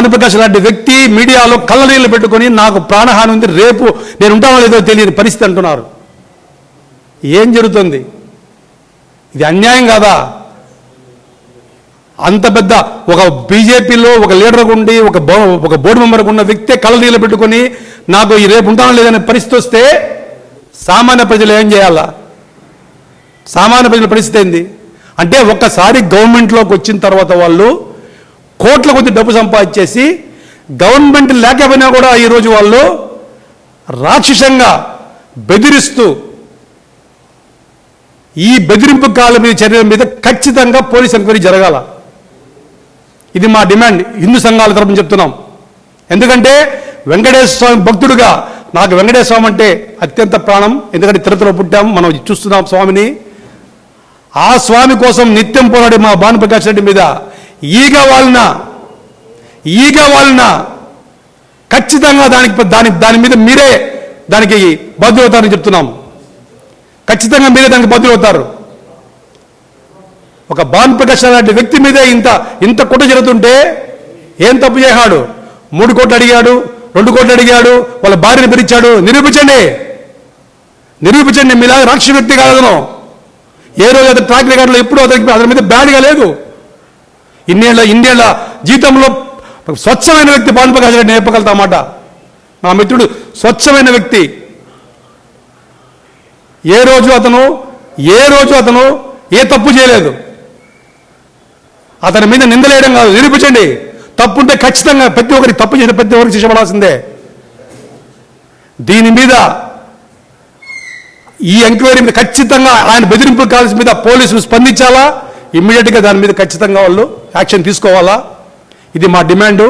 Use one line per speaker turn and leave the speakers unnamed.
భానుప్రకాష్ లాంటి వ్యక్తి మీడియాలో కళ్ళనీళ్ళు పెట్టుకొని నాకు ప్రాణహాని ఉంది రేపు నేను ఉంటానో లేదో తెలియని పరిస్థితి అంటున్నారు. ఏం జరుగుతుంది? ఇది అన్యాయం కాదా? అంత పెద్ద ఒక బీజేపీలో ఒక లీడర్ ఉండి ఒక ఒక బోర్డు మెంబర్ ఉన్న వ్యక్తే కళ్ళనీళ్ళు పెట్టుకొని నాకు ఈ రేపు ఉంటానో లేదనే పరిస్థితి వస్తే సామాన్య ప్రజలు ఏం చేయాలా? సామాన్య ప్రజల పరిస్థితి ఏంది? అంటే ఒక్కసారి గవర్నమెంట్లోకి వచ్చిన తర్వాత వాళ్ళు కోట్ల కొద్ది డబ్బు సంపాదించేసి గవర్నమెంట్ లేకపోయినా కూడా ఈరోజు వాళ్ళు రాక్షసంగా బెదిరిస్తూ ఈ బెదిరింపు కాల మీద చర్యల మీద ఖచ్చితంగా పోలీస్ ఎంక్వైరీ జరగాల. ఇది మా డిమాండ్. హిందూ సంఘాల తరపున చెప్తున్నాం. ఎందుకంటే వెంకటేశ్వర స్వామి భక్తుడుగా నాకు వెంకటేశ్వర స్వామి అంటే అత్యంత ప్రాణం. ఎందుకంటే తిరుపతిలో పుట్టాం. మనం చూస్తున్నాం స్వామిని. ఆ స్వామి కోసం నిత్యం పోరాడే మా భానుప్రకాష్ రెడ్డి మీద ఈగ వలన ఈగ వలన ఖచ్చితంగా దానికి దాని దాని మీద మీరే దానికి బదులవుతారని చెప్తున్నాం. ఖచ్చితంగా మీరే దానికి బదులవుతారు ఒక భానుప్రకాష్ లాంటి వ్యక్తి మీదే ఇంత ఇంత కుట్ర జరుగుతుంటే ఏం తప్పు చేశాడు? మూడు కోట్లు అడిగాడు రెండు కోట్లు అడిగాడు వాళ్ళ భార్యను పిలిచాడు నిరూపించండి. నిరూపించండి. మీలాగా రాక్ష వ్యక్తి కాదు ఏ రోజు అతను ట్రాక్ రికార్డులో ఎప్పుడు అతనికి అతని మీద బ్యాడ్గా లేదు. ఇన్నేళ్ళ ఇన్నేళ్ళ జీతంలో స్వచ్ఛమైన వ్యక్తి భానుప్రకాష్ రెడ్డి నేర్పగలుగుతా మాట మిత్రుడు స్వచ్ఛమైన వ్యక్తి. ఏ రోజు అతను ఏ రోజు అతను ఏ తప్పు చేయలేదు. అతని మీద నిందలేయడం కాదు నిరూపించండి. తప్పుంటే ఖచ్చితంగా ప్రతి ఒక్కరికి తప్పు చేసిన ప్రతి ఒక్కరికి శిక్షపడాల్సిందే దీని మీద ఈ ఎంక్వైరీ మీద ఖచ్చితంగా ఆయన బెదిరింపుల కాల్స్ మీద పోలీసులు స్పందించాలా? ఇమ్మీడియట్గా దాని మీద ఖచ్చితంగా వాళ్ళు యాక్షన్ తీసుకోవాలా? ఇది మా డిమాండు.